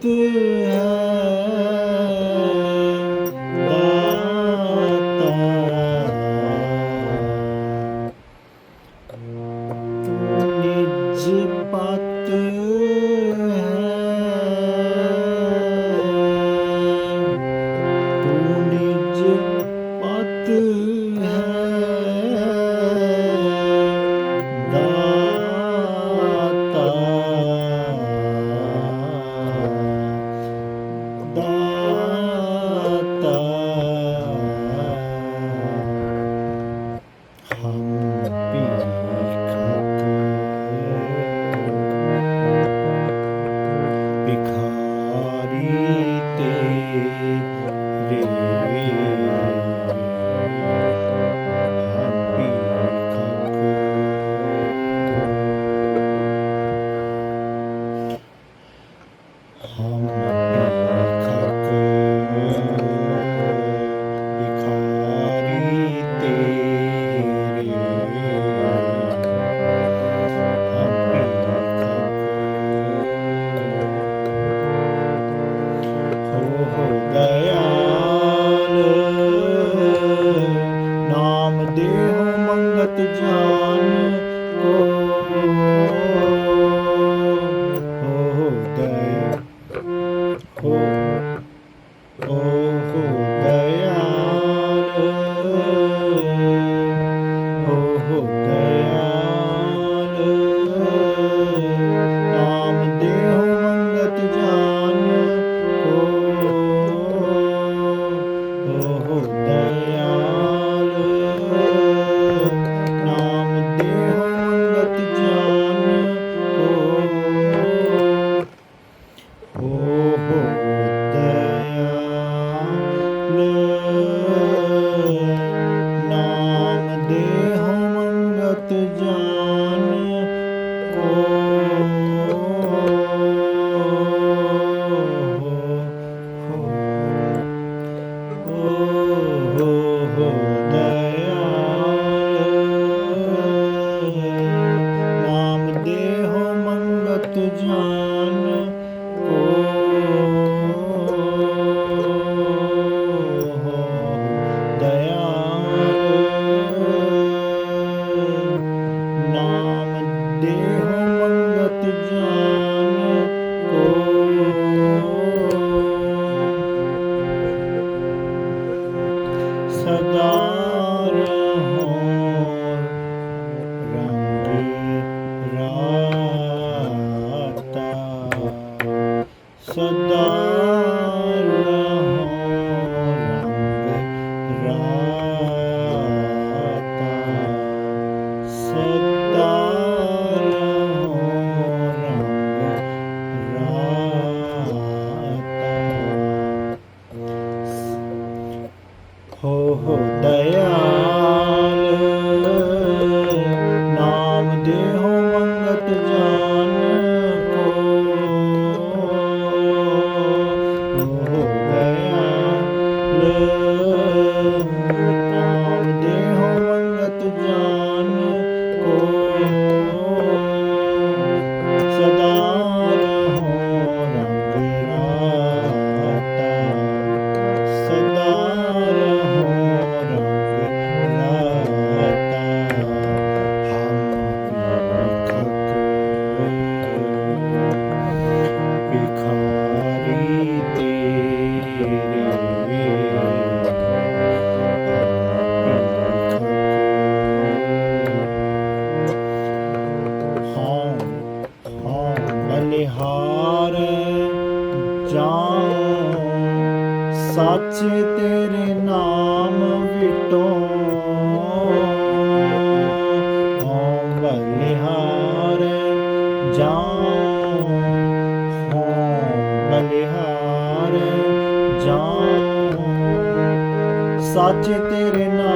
তুই Re, re, re, re, देह मंगत जान। ਬਲਿਹਾਰ ਜਾਉ। ਸੱਚ ਤੇਰੇ ਨਾਮ ਵਿਟੋ। ਓਮ ਬਲਿਹਾਰ ਜਾਉ। ਓਮ ਬਲਿਹਾਰ ਜਾਉ। ਸੱਚ ਤੇਰੇ ਨਾਮ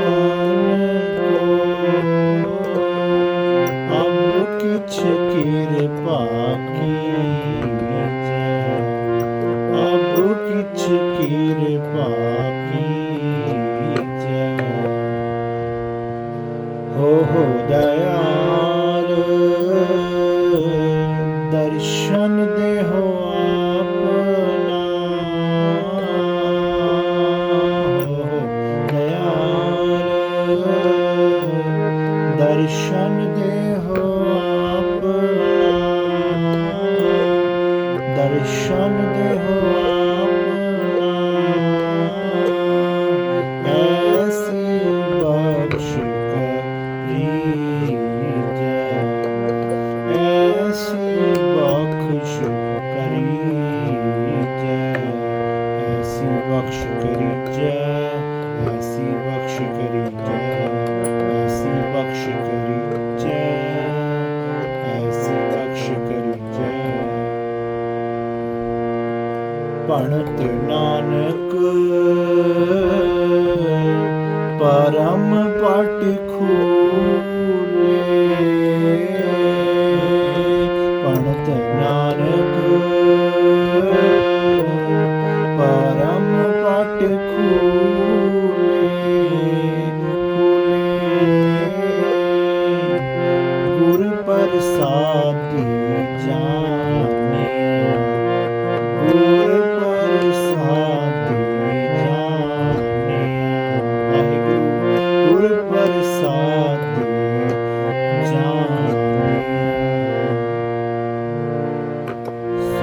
কিছু কৃপা की अब कुछ कृपा कीजिए हो हो दयाल दर्शन दे ਬਣਤ ਨਾਨਕ ਪਰਮ ਪਟ ਖੋ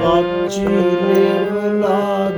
Acile la